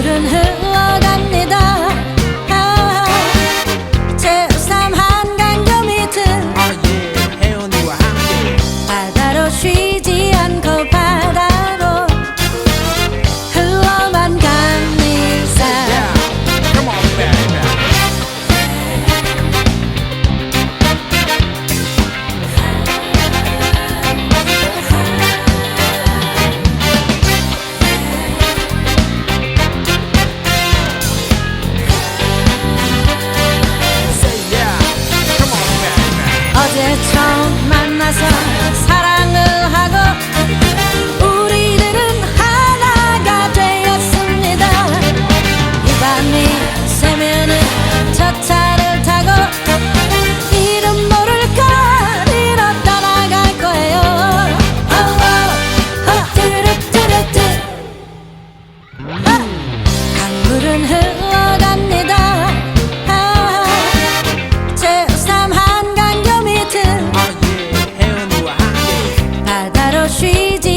couldn't help 흘러갑니다. 아, 예. 쉬지